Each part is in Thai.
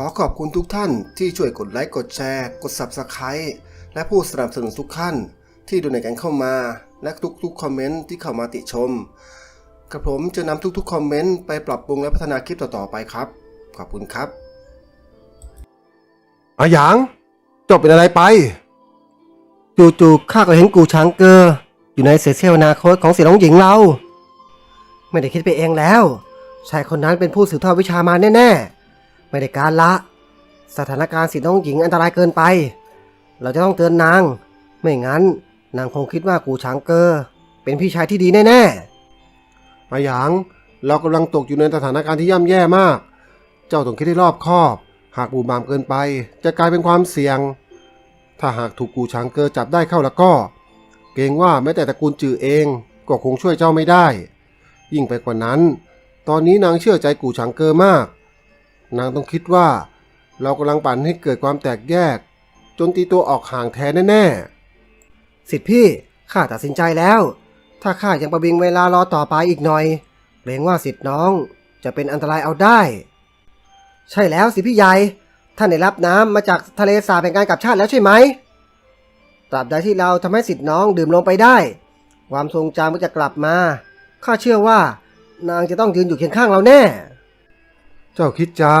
ขอขอบคุณทุกท่านที่ช่วยกดไลค์กดแชร์ กด Subscribe และผู้สนับสนุนทุกท่าน ที่ดูในกันเข้ามา และทุกๆคอมเมนต์ที่เข้ามาติชมกระผมจะนำทุกๆคอมเมนต์ไปปรับปรุงและพัฒนาคลิปต่อๆไปครับ ขอบคุณครับอาหยางเจบเป็นอะไรไป จู่ๆข้าก็เห็นกูช้างเกอร์อยู่ในเศษเสี้ยวอนาโคตของเสียน้องหญิงเรา ไม่ได้คิดไปเองแล้ว ชายคนนั้นเป็นผู้สืบทอดวิชามาแน่ๆ ไม่ได้การละ สถานการณ์สิน้องหญิงอันตรายเกินไป เราจะต้องเตือนนาง ไม่งั้น นางคงคิดว่ากูช้างเกอร์ เป็นพี่ชายที่ดีแน่ๆอาหยาง เรากำลังตกอยู่ในสถานการณ์ที่ย่ำแย่มาก เจ้าต้องคิดให้รอบคอบ หากบูมบามเกินไป จะกลายเป็นความเสี่ยง ถ้าหากถูกกูช้างเกอร์จับได้เข้าแล้วก็ เกรงว่าแม้แต่ตระกูลจือเองก็คงช่วยเจ้าไม่ได้ ยิ่งไปกว่านั้น ตอนนี้นางเชื่อใจกูช้างเกอร์มาก นางต้องคิดว่า เรากำลังปั่นให้เกิดความแตกแยก จนตีตัวออกห่างแท้แน่ๆ สิทธิพี่ข้าตัดสินใจแล้ว ถ้าข้ายังประวิงเวลารอต่อไปอีกหน่อยเกรงว่าสิทธิน้องจะเป็นอันตรายเอาได้ ใช่แล้วสิพี่ใหญ่ท่านได้รับน้ำมาจากทะเลสาบแห่งการกลับชาติแล้วใช่ไหมตราบใดที่เราทำให้สิทธิน้องดื่มลงไปได้ ความทรงจำก็จะกลับมาข้าเชื่อว่านางจะต้องยืนอยู่เคียงข้างเราแน่ เจ้าคิดจะ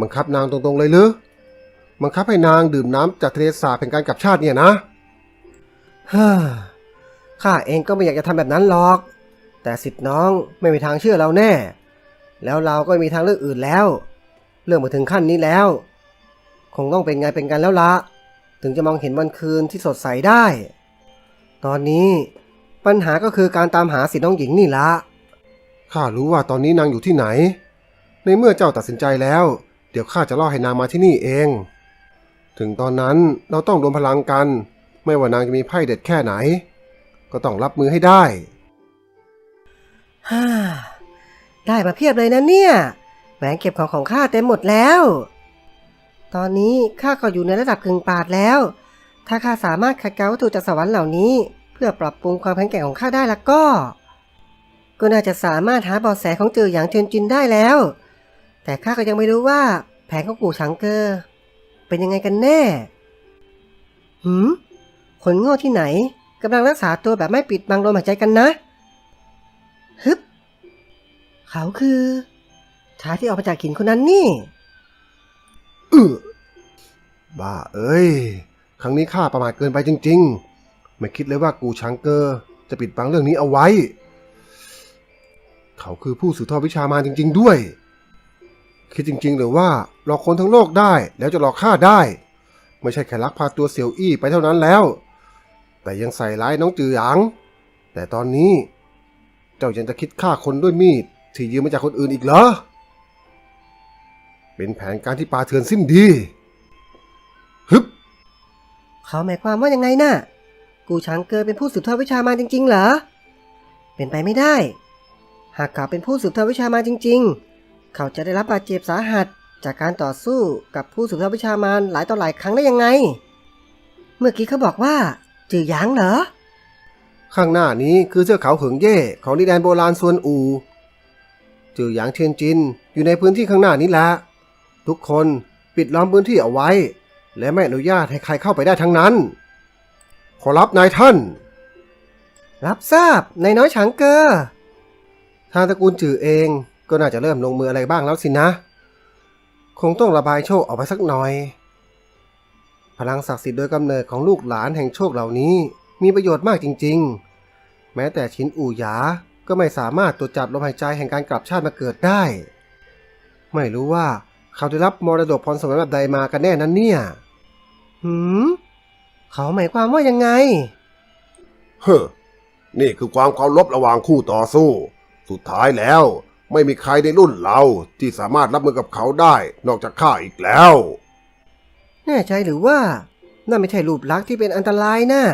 บังคับนางตรงๆเลยหรือบังคับให้นางดื่มน้ำจากทะเลสาบแห่งการกลับชาติเนี่ยนะเฮ้อข้าเองก็ไม่อยากจะทำแบบนั้นหรอก แต่สิทธิ์น้องไม่มีทางเชื่อเราแน่ แล้วเราก็ไม่มีทางเลือกอื่นแล้ว เรื่องมาถึงขั้นนี้แล้ว คงต้องเป็นไงเป็นกันแล้วละถึงจะมองเห็นวันคืนที่สดใสได้ ตอนนี้ปัญหาก็คือการตามหาสิทธิ์น้องหญิงนี่ละข้ารู้ว่าตอนนี้นางอยู่ที่ไหน ในเมื่อเจ้าตัดสินใจแล้ว เดี๋ยวข้าจะล่อให้นางมาที่นี่เอง ถึงตอนนั้นเราต้องรวมพลังกัน ไม่ว่านางจะมีไพ่เด็ดแค่ไหน ก็ต้องรับมือให้ได้ฮ่าได้มาเพียบเลยนะเนี่ยแหวนเก็บของของข้าเต็มหมดแล้ว ตอนนี้ข้าก็อยู่ในระดับกึ่งปาดแล้ว ถ้าข้าสามารถขัดเกลาวัตถุจากสวรรค์เหล่านี้ เพื่อปรับปรุงความแข็งแกร่งของข้าได้แล้วก็ ก็น่าจะสามารถหาเบาะแสของเจออย่างเชิญจินได้แล้ว แต่ข้าก็ยังไม่รู้ว่าแผนของกู่ชังเกอร์ เป็นยังไงกันแน่ หืม คนโง่ที่ไหนกำลังรักษาตัวแบบไม่ปิดบังลมหายใจกันนะ ฮึบ เขาคือชายที่ออกมาจากหินคนนั้นนี่บ้าเอ้ย ครั้งนี้ข้าประมาทเกินไปจริง ๆ ไม่คิดเลยว่ากูชังเกอร์ จะปิดบังเรื่องนี้เอาไว้ เขาคือผู้สืบทอดวิชามารจริง ๆ ด้วย คิดจริง ๆ หรือว่าหลอกคนทั้งโลกได้แล้วจะหลอกข้าได้ ไม่ใช่แค่ลักพาตัวเสี่ยวอี้ไปเท่านั้นแล้ว แต่ยังใส่ร้ายน้องจือหยาง แต่ตอนนี้เจ้ายังจะคิดฆ่าคนด้วยมีดที่ยืมมาจากคนอื่นอีกเหรอ เป็นแผนการที่ปาเถื่อนสิ้นดีฮึบเขาหมายความว่ายังไงน่ะ กูช้างเกอเป็นผู้สืบทอดวิชามาจริง ๆ เหรอ เป็นไปไม่ได้ หากเขาเป็นผู้สืบทอดวิชามาจริง ๆ เขาจะได้รับบาดเจ็บสาหัส จากการต่อสู้กับผู้สืบทอดวิชามารหลายต่อหลายครั้งได้ยังไง เมื่อกี้เขาบอกว่า จือหยางเหรอ ข้างหน้านี้คือเสื้อเขาเหิงเย่ของดินแดนโบราณส่วนอู จือหยางเทียนจินอยู่ในพื้นที่ข้างหน้านี้แหละ ทุกคนปิดล้อมพื้นที่เอาไว้ และไม่อนุญาตให้ใครเข้าไปได้ทั้งนั้น ขอรับนายท่าน รับทราบนายน้อยช้างเกอ ทางตระกูลจือเอง ก็น่าจะเริ่มลงมืออะไรบ้างแล้วสินะ คงต้องระบายโชคออกไปสักหน่อย พลังศักดิ์สิทธิ์โดยกำเนิดของลูกหลานแห่งโชคเหล่านี้ มีประโยชน์มากจริง ๆ แม้แต่ชินอู่หยา ก็ไม่สามารถตรวจจับลมหายใจแห่งการกลับชาติมาเกิดได้ ไม่รู้ว่าเขาได้รับมรดกพรสวรรค์แบบใดมากันแน่นั้นเนี่ย หืม เขาหมายความว่ายังไง เฮ้อนี่คือความเคารพระหว่างคู่ต่อสู้ สุดท้ายแล้ว ไม่มีใครในรุ่นเราที่สามารถรับมือกับเขาได้นอกจากข้าอีกแล้ว แน่ใจหรือว่านั่นไม่ใช่รูปลักษณ์ที่เป็นอันตรายน่ะ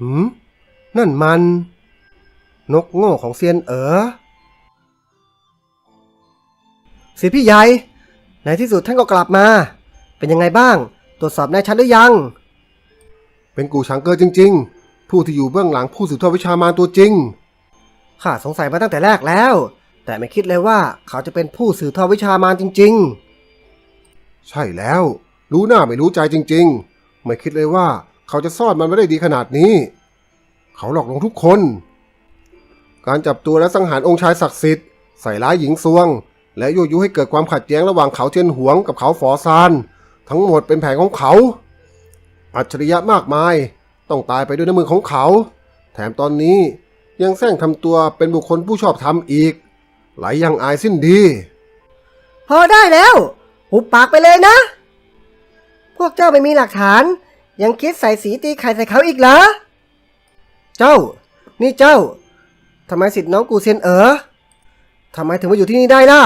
หืมนั่นมัน นกโง่ของเซียนเอ๋อสิทธิพี่ใหญ่ในที่สุดท่านก็กลับมา เป็นยังไงบ้าง ตรวจสอบแน่ชัดหรือยัง เป็นกูชังเกอร์จริง ๆ ผู้ที่อยู่เบื้องหลังผู้สืบทอดวิชามารตัวจริง ข้าสงสัยมาตั้งแต่แรกแล้ว แต่ไม่คิดเลยว่าเขาจะเป็นผู้สืบทอดวิชามารจริง ๆ ใช่แล้ว รู้หน้าไม่รู้ใจจริง ๆ ไม่คิดเลยว่าเขาจะซ่อนมันไว้ได้ดีขนาดนี้ เขาหลอกลวงทุกคน การจับตัวและสังหารองค์ชายศักดิ์สิทธิ์ใส่ร้ายหญิงซวง และยั่วยุให้เกิดความขัดแย้งระหว่างเขาเทียนหวงกับเขาฝอซานทั้งหมดเป็นแผนของเขา อัจฉริยะมากมาย ต้องตายไปด้วยน้ำมือของเขา แถมตอนนี้ยังแซงทำตัวเป็นบุคคลผู้ชอบธรรมอีก ไหลยังอายสิ้นดี พอได้แล้ว หุบปากไปเลยนะ พวกเจ้าไม่มีหลักฐาน ยังคิดใส่สีตีไข่ใส่เขาอีกเหรอ เจ้า นี่เจ้าทำไมสิทธิ์น้องกูเซียนเอ๋อทำไมถึงมาอยู่ที่นี่ได้ล่ะ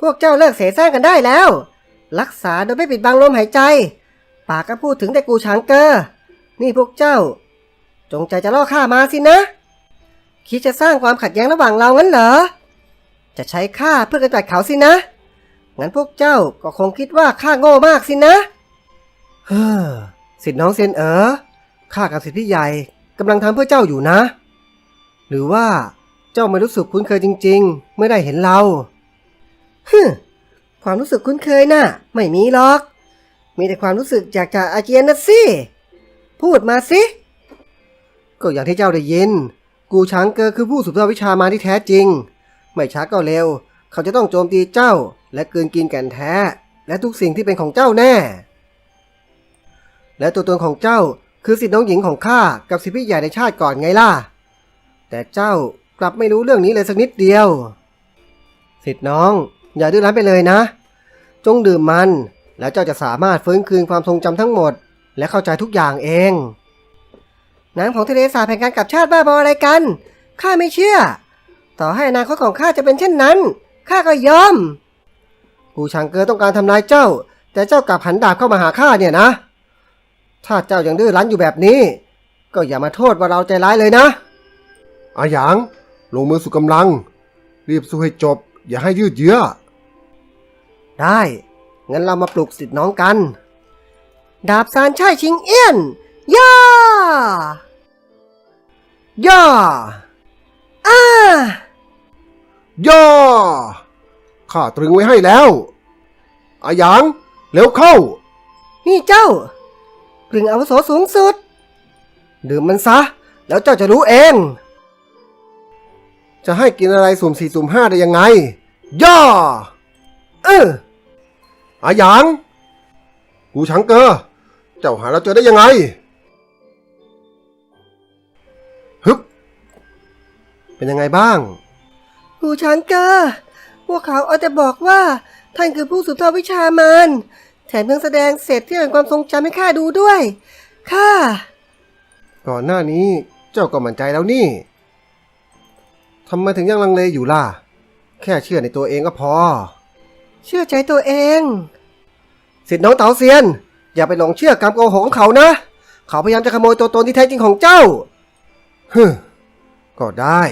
พวกเจ้าเลิกเสแสร้งกันได้แล้ว รักษาโดยไม่ปิดบังลมหายใจ ปากก็พูดถึงแต่กูฉางเกอร์นี่พวกเจ้า จงใจจะล่อข้ามาสินะ คิดจะสร้างความขัดแย้งระหว่างเรางั้นเหรอ จะใช้ข้าเพื่อกำจัดเขาสินะ งั้นพวกเจ้าก็คงคิดว่าข้าโง่มากสินะ เฮ้อสิทธิ์น้องเซนเอ๋อข้ากับสิทธิ์พี่ใหญ่กำลังทำเพื่อเจ้าอยู่นะ หรือว่าเจ้าไม่รู้สึกคุ้นเคยจริง ๆ เมื่อได้เห็นเราฮึความรู้สึกคุ้นเคยน่ะ ไม่มีหรอก มีแต่ความรู้สึกอยากจะอาเจียนนะสิ พูดมาสิ ก็อย่างที่เจ้าได้ยิน กูช้างเกอคือผู้สืบทอดวิชามาที่แท้จริง ไม่ช้าก็เร็ว เขาจะต้องโจมตีเจ้า และกืนกินแก่นแท้ และทุกสิ่งที่เป็นของเจ้าแน่ และตัวตนของเจ้าคือสิทธิน้องหญิงของข้ากับสิทธิพี่ใหญ่ในชาติก่อนไงล่ะ แต่เจ้ากลับไม่รู้เรื่องนี้เลยสักนิดเดียว สิทธิน้อง อย่าดื้อรั้นไปเลยนะ จงดื่มมัน แล้วเจ้าจะสามารถฟื้นคืนความทรงจำทั้งหมด และเข้าใจทุกอย่างเอง น้ำของทะเลสาบแห่งการกลับชาติบ้าบออะไรกัน ข้าไม่เชื่อ ต่อให้อนาคตของข้าจะเป็นเช่นนั้น ข้าก็ยอมกูชังเกอต้องการทำลายเจ้า แต่เจ้ากลับหันดาบเข้ามาหาข้าเนี่ยนะ ถ้าเจ้ายังดื้อรั้นอยู่แบบนี้ ก็อย่ามาโทษว่าเราใจร้ายเลยนะอาหยาง ลงมือสู่กำลัง รีบสู้ให้จบ อย่าให้ยืดเยื้อ ได้ งั้นเรามาปลุกสิทธิ์น้องกัน ดาบซานช่ายชิงเอี้ยนย่า ย่าอ้าย่อข้าตรึงไว้ให้แล้วอาหยางเร็วเข้า นี่เจ้ากลึงอาวุโสสูงสุด ดื่มมันซะ แล้วเจ้าจะรู้เอง จะให้กินอะไรสุ่มสี่สุ่มห้าได้ยังไง ย่อ เอออาหยาง กูชังเกอเจ้าหาเราเจอได้ยังไง เป็นยังไงบ้างกูช้างเกอร์พวกเขาเอาแต่บอกว่าท่านคือผู้สืบทอดวิชามารแถมยังแสดงเศษที่เป็นความทรงจำให้ข้าดูด้วยข้าก่อนหน้านี้เจ้าก็มั่นใจแล้วนี่ทำไมถึงยังลังเลอยู่ล่ะ แค่เชื่อในตัวเองก็พอ เชื่อใจตัวเองสิทธิ์น้องเต๋าเซียน อย่าไปหลงเชื่อการโกหกของเขานะ เขาพยายามจะขโมยตัวตนที่แท้จริงของเจ้าฮึมก็ได้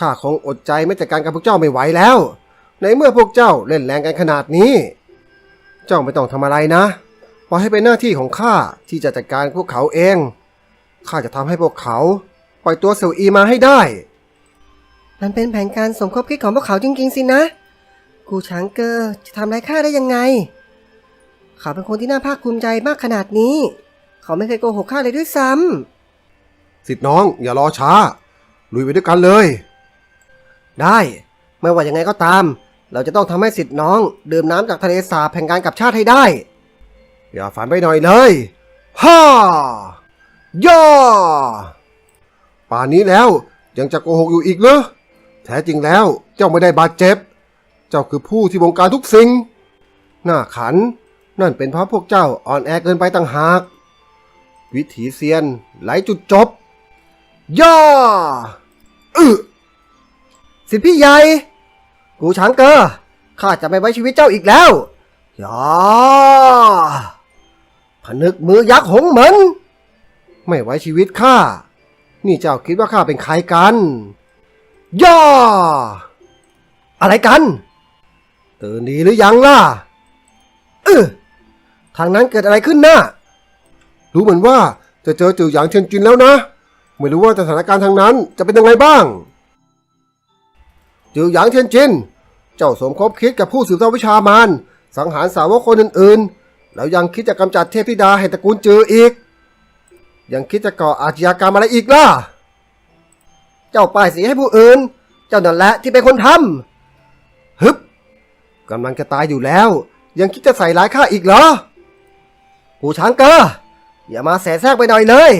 ข้าคงอดใจไม่จัดการกับพวกเจ้าไม่ไหวแล้ว ในเมื่อพวกเจ้าเล่นแรงกันขนาดนี้ เจ้าไม่ต้องทำอะไรนะปล่อยให้เป็นหน้าที่ของข้าที่จะจัดการพวกเขาเองข้าจะทำให้พวกเขา ปล่อยตัวเซลอีมาให้ได้ มันเป็นแผนการสมคบคิดของพวกเขาจริงๆสินะ กูช้างเกอร์จะทำร้ายข้าได้ยังไง เขาเป็นคนที่น่าภาคภูมิใจมากขนาดนี้ เขาไม่เคยโกหกข้าเลยด้วยซ้ำสิทธิ์น้องอย่ารอช้า ลุยไปด้วยกันเลย ได้ ไม่ว่ายังไงก็ตาม เราจะต้องทำให้สิทธิ์น้อง ดื่มน้ำจากทะเลสาบแห่งการกลับชาติให้ได้ อย่าฝันไปหน่อยเลยฮ่าย่อป่านนี้แล้วยังจะโกหกอยู่อีกเหรอแท้จริงแล้วเจ้าไม่ได้บาดเจ็บ เจ้าคือผู้ที่บงการทุกสิ่ง หน้าขัน นั่นเป็นเพราะพวกเจ้าอ่อนแอเกินไปต่างหาก วิถีเซียนไหลจุดจบ ย่ออึ สิทธิพี่ใหญ่ กูช้างเกอร์ข้าจะไม่ไว้ชีวิตเจ้าอีกแล้วย่าผนึกมือยักษ์หงเหมือน ไม่ไว้ชีวิตข้า นี่เจ้าคิดว่าข้าเป็นใครกันย่ออะไรกันตื่นดีหรือยังล่ะ เออทางนั้นเกิดอะไรขึ้นนะรู้เหมือนว่าจะเจอจือหยางเชียนจินแล้วนะ ไม่รู้ว่าสถานการณ์ทางนั้นจะเป็นยังไงบ้าง จือหยางเชียนจิน เจ้าสมคบคิดกับผู้สืบทอดวิชามารสังหารสาวกคนอื่นๆ แล้วยังคิดจะกำจัดเทพธิดาแห่งตระกูลจืออีก ยังคิดจะก่ออาชญากรรมอะไรอีกล่ะ เจ้าป้ายสีให้ผู้อื่น เจ้านั่นแหละที่เป็นคนทำฮึบกำลังจะตายอยู่แล้ว ยังคิดจะใส่ร้ายข้าอีกเหรอผู้ช้างเกออย่ามาแสแสร้งไปหน่อยเลย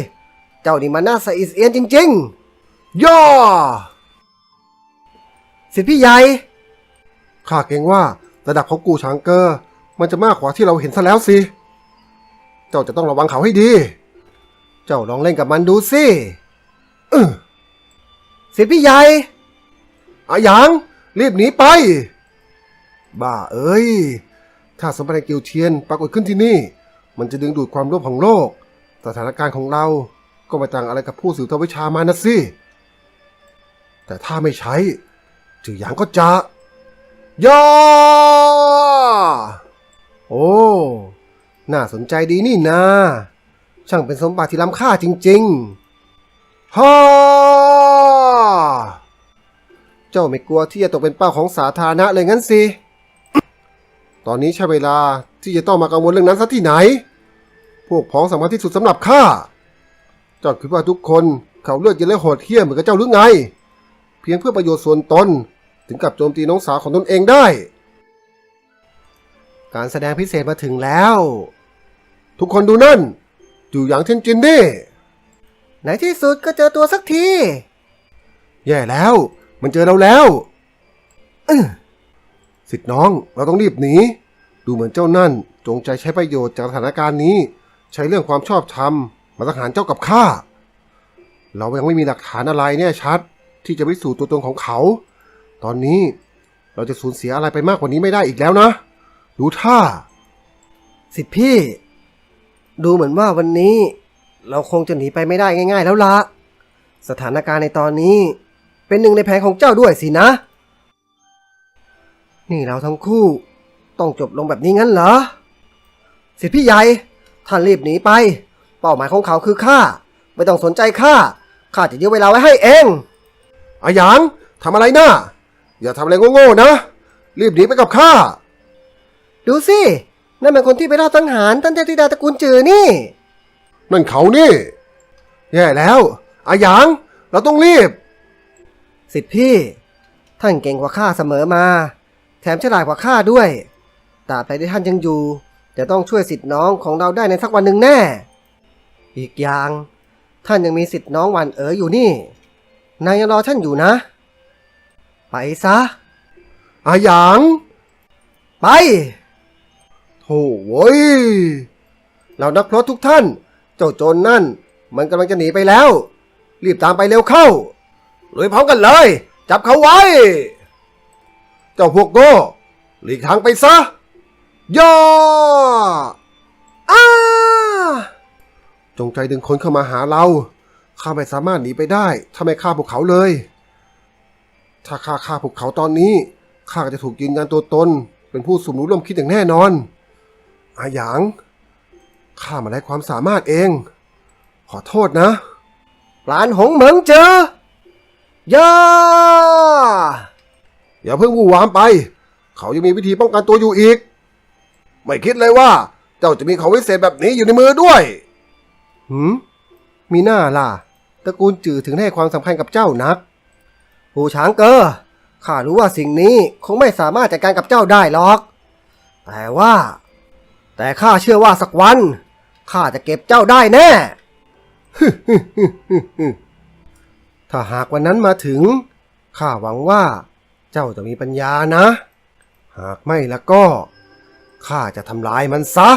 เจ้านี่มันน่าสะอิดเอียนจริงๆ ย่อ สิทธิพี่ใหญ่ข้าเกรงว่าระดับของกูชางเกอร์มันจะมากกว่าที่เราเห็นซะแล้วสิ เจ้าจะต้องระวังเขาให้ดี เจ้าลองเล่นกับมันดูสิสิทธิพี่ใหญ่อาหยาง รีบหนีไป บ้าเอ้ย ถ้าสมบัติกิวเทียนปรากฏขึ้นที่นี่ มันจะดึงดูดความโลภของโลก สถานการณ์ของเราก็ไม่ต่างอะไรกับผู้สืบทอดวิชามานะสิ แต่ถ้าไม่ใช้ จือหยางก็จะย่อโอ้น่าสนใจดีนี่นา ช่างเป็นสมบัติที่ล้ำค่าจริงๆฮ่าเจ้าไม่กลัวที่จะตกเป็นเป้าของสาธารณะเลยงั้นสิ ตอนนี้ใช่เวลาที่จะต้องมากังวลเรื่องนั้นซะที่ไหน พวกพ้องสำคัญที่สุดสำหรับข้า เจ้าคิดว่าทุกคนเขาเลือกเย็นและโหดเหี้ยมเหมือนกับเจ้าหรือไง เพียงเพื่อประโยชน์ส่วนตน ถึงกับโจมตีน้องสาวของตนเองได้ การแสดงพิเศษมาถึงแล้ว ทุกคนดูนั่น อยู่อย่างเทนจินนี่ในที่สุดก็เจอตัวสักที แย่แล้ว มันเจอเราแล้วสิทธิ์น้องเราต้องรีบหนี ดูเหมือนเจ้านั่น จงใจใช้ประโยชน์จากสถานการณ์นี้ ใช้เรื่องความชอบธรรมมาสังหารเจ้ากับข้า เรายังไม่มีหลักฐานอะไรแน่ชัด ที่จะพิสูจน์ตัวตนของเขา ตอนนี้เราจะสูญเสียอะไรไปมากกว่านี้ไม่ได้อีกแล้วนะ ดูท่า สิทธิพี่ ดูเหมือนว่าวันนี้ เราคงจะหนีไปไม่ได้ง่าย ๆ แล้วละสถานการณ์ในตอนนี้ เป็นหนึ่งในแผนของเจ้าด้วยสินะ นี่เราทั้งคู่ ต้องจบลงแบบนี้งั้นเหรอ สิทธิพี่ใหญ่ท่านรีบหนีไป เป้าหมายของเขาคือข้าไม่ต้องสนใจข้าข้าจะยื้อเวลาไว้ให้เองอาหยางทำอะไรนะ อย่าทำอะไรโง่ๆนะ รีบหนีไปกับข้า ดูสิ นั่นเป็นคนที่ไปรอบสังหารท่านเทพธิดาตระกูลจือนี่ นั่นเขานี่ แย่แล้ว อาหยาง เราต้องรีบ สิทธิพี่ ท่านเก่งกว่าข้าเสมอมา แถมฉลาดกว่าข้าด้วยตราบใดที่ท่านยังอยู่ จะต้องช่วยสิทธิ์น้องของเราได้ในสักวันหนึ่งแน่ อีกอย่าง ท่านยังมีสิทธิ์น้องหวันเอ๋ออยู่นี่ นายยังรอท่านอยู่นะ ไปซะอาหยาง ไปโถ่เว้ยเรานักพรตทุกท่าน เจ้าโจรนนั่น มันกำลังจะหนีไปแล้ว รีบตามไปเร็วเข้าลุยพร้อมกันเลย จับเขาไว้ เจ้าพวกโง่หลีกทางไปซะย่ออ้าจงใจดึงคนเข้ามาหาเรา ข้าไม่สามารถหนีไปได้ ถ้าไม่ฆ่าพวกเขาเลย ถ้าข้าฆ่าพวกเขาตอนนี้ข้าก็จะถูกยืนยันตัวตน เป็นผู้สมรู้ร่วมคิดอย่างแน่นอน อาหยางข้ามาได้ความสามารถเอง ขอโทษนะปลานหงเหมืองเจอย่าอย่าเพิ่งวู่วามไป เขายังมีวิธีป้องกันตัวอยู่อีก ไม่คิดเลยว่า เจ้าจะมีของวิเศษแบบนี้อยู่ในมือด้วยหืมมีหน้าล่ะตระกูลจือถึงได้ให้ความสำคัญกับเจ้านัก ผู้ช้างเกอข้ารู้ว่าสิ่งนี้คงไม่สามารถจัดการกับเจ้าได้หรอก แต่ว่า แต่ข้าเชื่อว่าสักวันข้าจะเก็บเจ้าได้แน่ถ้าหากวันนั้นมาถึงข้าหวังว่า เจ้าจะมีปัญญานะ หากไม่แล้วก็ข้าจะทำลายมันซะ